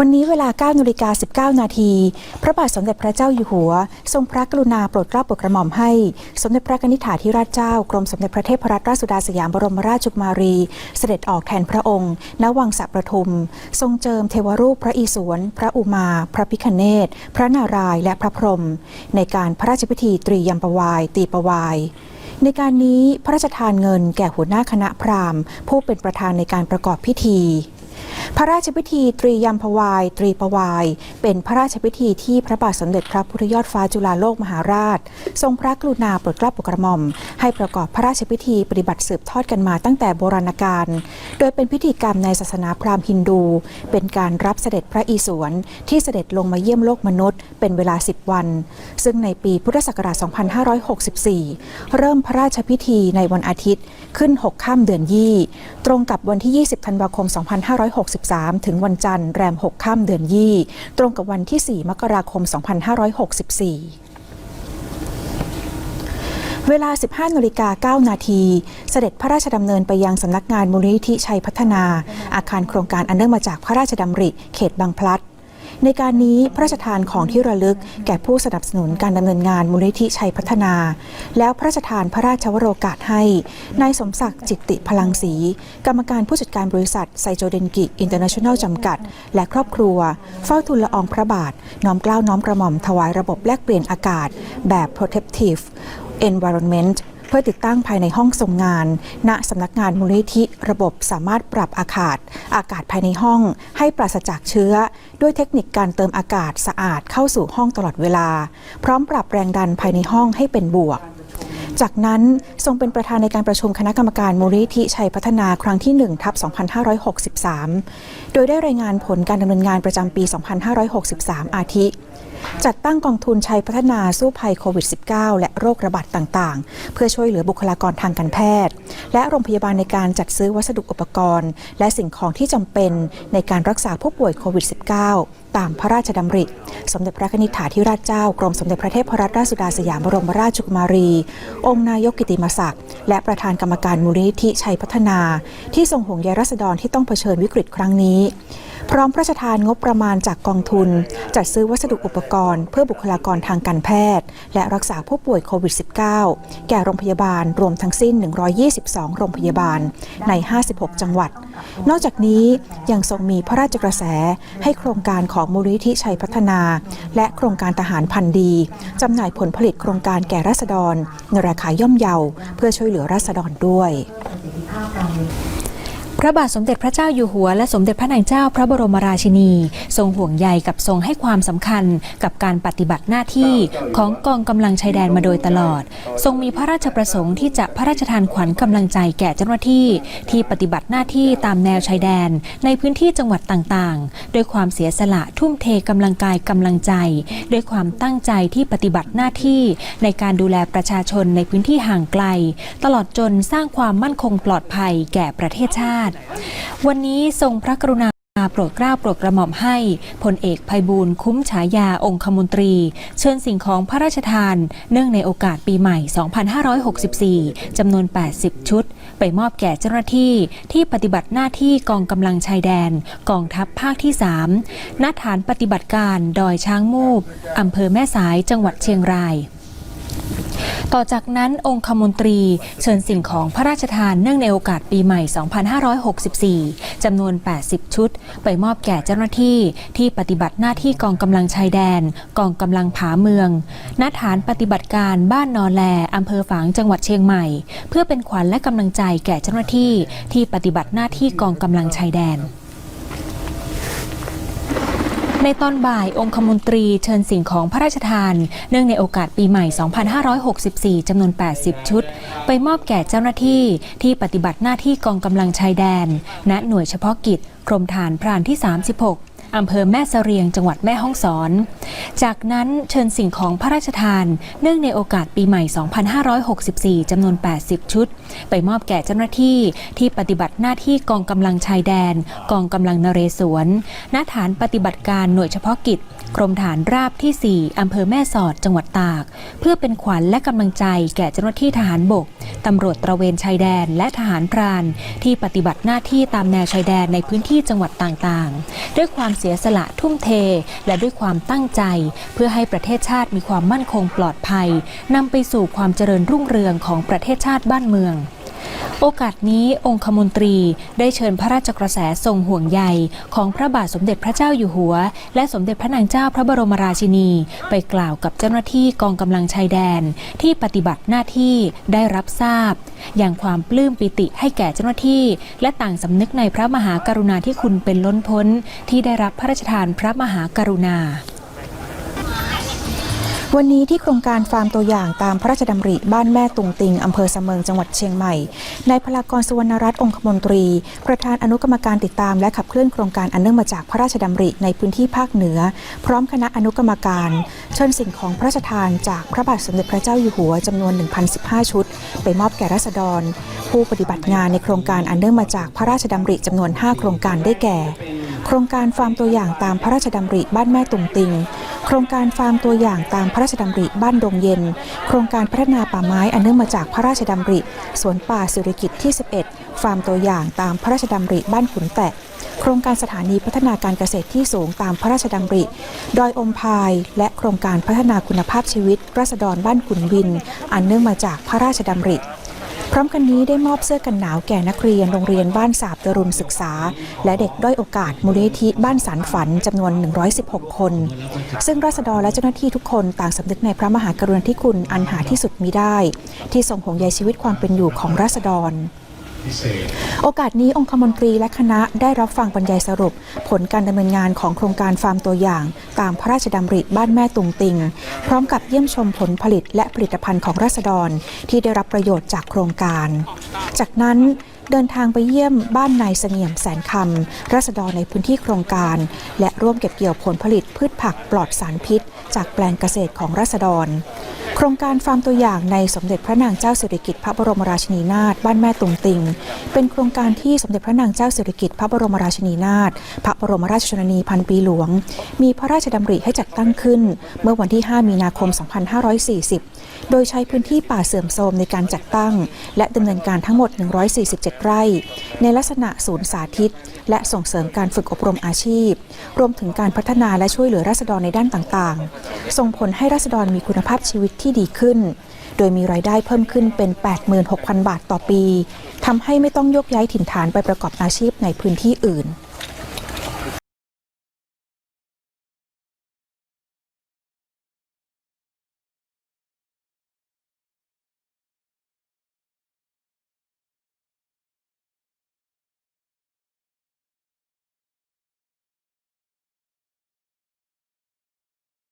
วันนี้เวลา9นาฬิกา19 นาที พระบาทสมเด็จพระเจ้าอยู่หัว ทรงพระกรุณาโปรดเกล้าโปรดกระหม่อมให้ สมเด็จพระนิธิถาธิราชเจ้ากรมสมเด็จพระเทพรัตนราชสุดาสยามบรมราชกุมารี เสด็จออกแทนพระองค์ ณ วังสะประทุม ทรงเจิมเทวรูปพระอิศวร พระอุมา พระพิคเนตพระนารายณ์และพระพรหมในการพระราชพิธีตรียมปวาย ตีปวายในการนี้พระราชทานเงินแก่หัวหน้าคณะพราหมณ์ ผู้เป็นประธานในการประกอบพิธี พระราชพิธีตรียมพวาย ตรีปวาย เป็นพระราชพิธีที่พระบาทสมเด็จพระพุทธยอดฟ้าจุฬาโลกมหาราช ทรงพระกรุณาโปรดเกล้าโปรดกระหม่อม ให้ประกอบพระราชพิธีปฏิบัติสืบทอดกันมาตั้งแต่โบราณกาลโดยเป็นพิธีกรรมในศาสนาพราหมณ์ฮินดู เป็นการรับเสด็จพระอิศวรที่เสด็จลงมาเยี่ยมโลกมนุษย์ เป็นเวลา 10 วัน ซึ่งในปีพุทธศักราช 2564 เริ่มพระราชพิธีในวันอาทิตย์ขึ้น6ค่ำเดือนยี่ ตรงกับวันที่ 20 ธันวาคม 256 13 ถึงวันจันทร์แรม6ค่ำเดือนยี่ ตรงกับวันที่ 4 มกราคม 2564เวลา 15นาฬิกา9นาที เสด็จพระราชดำเนินไปยังสำนักงานมูลนิธิชัยพัฒนา อาคารโครงการอันเนื่องมาจากพระราชดำริ เขตบางพลัด ในการนี้พระราชทานของที่ระลึกแก่ผู้สนับสนุนการดำเนินงานมูลนิธิชัยพัฒนา แล้วพระราชทานพระราชวโรกาสให้นายสมศักดิ์จิตติพลังศรีกรรมการผู้จัดการบริษัทไซโจเดนกิอินเตอร์เนชั่นแนลจำกัด และครอบครัว เฝ้าทูลละอองพระบาท น้อมเกล้าน้อมกระหม่อมถวายระบบแลกเปลี่ยนอากาศ แบบ protective environment เพื่อติดตั้งภายในห้องทรงงาน ณสำนักงานมูลนิธิระบบสามารถปรับอากาศ อากาศภายในห้อง ให้ปราศจากเชื้อ ด้วยเทคนิคการเติมอากาศสะอาดเข้าสู่ห้องตลอดเวลา พร้อมปรับแรงดันภายในห้องให้เป็นบวกจากนั้นทรงเป็นประธานในการประชุมคณะกรรมการมูลนิธิชัยพัฒนาครั้งที่1ทับ2563 โดยได้รายงานผลการดำเนินงานประจำปี 2563 อาทิ จัดตั้งกองทุนชัยพัฒนาสู้ภัยโควิด -19 และโรคระบาดต่างๆ เพื่อช่วยเหลือบุคลากรทางการแพทย์ และโรงพยาบาลในการจัดซื้อวัสดุอุปกรณ์ และสิ่งของที่จำเป็นในการรักษาผู้ป่วยโควิด -19 ตามพระราชดำริ สมเด็จพระนิธิถาธิราชเจ้ากรมสมเด็จพระเทพรัตนราชสุดาสยามบรมราชกุมารี องค์นายกกิติมศักดิ์และประธานกรรมการมูลนิธิชัยพัฒนา ที่ทรงห่วงใยรัษฎรที่ต้องเผชิญวิกฤตครั้งนี้ พร้อมพระราชทานงบประมาณจากกองทุน จัดซื้อวัสดุอุปกรณ์ เพื่อบุคลากรทางการแพทย์ และรักษาผู้ป่วยโควิด -19 แก่โรงพยาบาลรวมทั้งสิ้น 122 โรงพยาบาลใน 56 จังหวัด นอกจากนี้ยังทรงมีพระราชกระแสให้โครงการของมูลนิธิชัยพัฒนา และโครงการทหารพันธ์ดีจำหน่ายผลผลิตโครงการแก่ราษฎรในราคาย่อมเยา เพื่อช่วยเหลือราษฎรด้วย พระบาทสมเด็จพระเจ้าอยู่หัวและสมเด็จพระนางเจ้าพระบรมราชินี ทรงห่วงใยกับทรงให้ความสำคัญกับการปฏิบัติหน้าที่ของกองกำลังชายแดนมาโดยตลอด ทรงมีพระราชประสงค์ที่จะพระราชทานขวัญกำลังใจแก่เจ้าหน้าที่ ที่ปฏิบัติหน้าที่ตามแนวชายแดน ในพื้นที่จังหวัดต่างๆ ด้วยความเสียสละทุ่มเทกำลังกายกำลังใจ ด้วยความตั้งใจที่ปฏิบัติหน้าที่ ในการดูแลประชาชนในพื้นที่ห่างไกล ตลอดจนสร้างความมั่นคงปลอดภัยแก่ประเทศชาติวันนี้ทรงพระกรุณาโปรดเกล้าโปรดกระหม่อมให้พลเอกภัยบูลย์คุ้มฉายาองคมนตรี เชิญสิ่งของพระราชทาน เนื่องในโอกาสปีใหม่ 2564 จำนวน 80 ชุด ไปมอบแก่เจ้าหน้าที่ที่ปฏิบัติหน้าที่กองกำลังชายแดน กองทัพภาคที่ 3ณฐานปฏิบัติการดอยช้างมูบอำเภอแม่สายจังหวัดเชียงราย ต่อจากนั้นองคมนตรีเชิญสิ่งของพระราชทานเนื่องในโอกาสปีใหม่ 2564 จำนวน 80 ชุด ไปมอบแก่เจ้าหน้าที่ที่ปฏิบัติหน้าที่กองกำลังชายแดน กองกำลังผาเมืองณฐานปฏิบัติการบ้านนอแลอำเภอฝางจังหวัดเชียงใหม่ เพื่อเป็นขวัญและกำลังใจแก่เจ้าหน้าที่ที่ปฏิบัติหน้าที่กองกำลังชายแดน ในตอนบ่ายองคมนตรีเชิญสิ่งของพระราชทาน เนื่องในโอกาสปีใหม่ 2564 จำนวน 80 ชุด ไปมอบแก่เจ้าหน้าที่ที่ปฏิบัติหน้าที่กองกำลังชายแดน ณ หน่วยเฉพาะกิจกรมฐานพรานที่ 36 อำเภอแม่เสรียงจังหวัดแม่ฮ่องสอน จากนั้นเชิญสิ่งของพระราชทาน เนื่องในโอกาสปีใหม่ 2564 จำนวน 80 ชุด ไปมอบแก่เจ้าหน้าที่ที่ปฏิบัติหน้าที่กองกำลังชายแดน กองกำลังนเรศวรณฐานปฏิบัติการหน่วยเฉพาะกิจ กรมฐานราบที่ 4 อำเภอแม่สอด จังหวัดตาก เพื่อเป็นขวัญและกำลังใจแก่เจ้าหน้าที่ทหารบก ตำรวจตระเวนชายแดนและทหารพราน ที่ปฏิบัติหน้าที่ตามแนวชายแดนในพื้นที่จังหวัดต่างๆ ด้วยความเสียสละทุ่มเท และด้วยความตั้งใจ เพื่อให้ประเทศชาติมีความมั่นคงปลอดภัยนำไปสู่ความเจริญรุ่งเรืองของประเทศชาติบ้านเมือง โอกาสนี้องคมนตรีได้เชิญพระราชกระแสทรงห่วงใยของพระบาทสมเด็จพระเจ้าอยู่หัว และสมเด็จพระนางเจ้าพระบรมราชินี ไปกล่าวกับเจ้าหน้าที่กองกำลังชายแดน ที่ปฏิบัติหน้าที่ได้รับทราบ อย่างความปลื้มปิติให้แก่เจ้าหน้าที่ และต่างสำนึกในพระมหากรุณาธิคุณเป็นล้นพ้น ที่ได้รับพระราชทานพระมหากรุณา วันนี้ที่โครงการฟาร์มตัวอย่างตามพระราชดำริบ้านแม่ตุงติงอำเภอสะเมิงจังหวัดเชียงใหม่นายพลากรสุวรรณรัตน์องคมนตรี ประธานอนุกรรมการติดตามและขับเคลื่อนโครงการอันเนื่องมาจากพระราชดำริในพื้นที่ภาคเหนือ พร้อมคณะอนุกรรมการ เชิญสิ่งของพระราชทานจากพระบาทสมเด็จพระเจ้าอยู่หัวจำนวน 1,015 ชุด ไปมอบแก่ราษฎร ผู้ปฏิบัติงานในโครงการอันเนื่องมาจากพระราชดำริจำนวน 5 โครงการได้แก่ โครงการฟาร์มตัวอย่างตามพระราชดำริบ้านแม่ตุงติง โครงการฟาร์มตัวอย่างตามพระราชดำริบ้านดงเย็น โครงการพัฒนาป่าไม้อันเนื่องมาจากพระราชดำริสวนป่าสิริกิตที่ 11 ฟาร์มตัวอย่างตามพระราชดำริบ้านขุนแตะ โครงการสถานีพัฒนาการเกษตรที่สูงตามพระราชดำริ ดอยอมพาย และโครงการพัฒนาคุณภาพชีวิตราษฎรบ้านขุนวิน อันเนื่องมาจากพระราชดำริ ร้อมกันนี้ได้มอบเสื้อกันหนาวแก่นักเรียนโรงเรียนบ้านสาบตรุณศึกษา และเด็กด้อยโอกาสมูลนิธิบ้านสารฝันจำนวน 116 คน ซึ่งราษฎรและเจ้าหน้าที่ทุกคนต่างสำนึกในพระมหากรุณาธิคุณอันหาที่สุดมิได้ ที่ทรงห่วงใยชีวิตความเป็นอยู่ของราษฎร โอกาสนี้องคมนตรีและคณะได้รับฟังบรรยายสรุป ผลการดำเนินงานของโครงการฟาร์มตัวอย่าง ตามพระราชดำริบ้านแม่ตุงติง พร้อมกับเยี่ยมชมผลผลิตและผลิตภัณฑ์ของราษฎร ที่ได้รับประโยชน์จากโครงการ จากนั้นเดินทางไปเยี่ยมบ้านนายเสงี่ยมแสนคำราษฎรในพื้นที่โครงการ และร่วมเก็บเกี่ยวผลผลิตพืชผักปลอดสารพิษ จากแปลงเกษตรของราษฎร โครงการฟาร์มตัวอย่างในสมเด็จพระนางเจ้าสิริกิติ์พระบรมราชินีนาถบ้านแม่ตุงติง เป็นโครงการที่สมเด็จพระนางเจ้าสิริกิติ์พระบรมราชินีนาถพระบรมราชชนนีพันปีหลวง มีพระราชดำริให้จัดตั้งขึ้น เมื่อวันที่ 5 มีนาคม 2540 โดยใช้พื้นที่ป่าเสื่อมโทรมในการจัดตั้ง และดำเนินการทั้งหมด 147 ไร่ ในลักษณะศูนย์สาธิต และส่งเสริมการฝึกอบรมอาชีพ รวมถึงการพัฒนาและช่วยเหลือราษฎรในด้านต่างๆ ส่งผลให้ราษฎรมีคุณภาพชีวิตที่ดีขึ้น โดยมีรายได้เพิ่มขึ้นเป็น 86,000 บาทต่อปีทำให้ไม่ต้องยกย้ายถิ่นฐานไปประกอบอาชีพในพื้นที่อื่น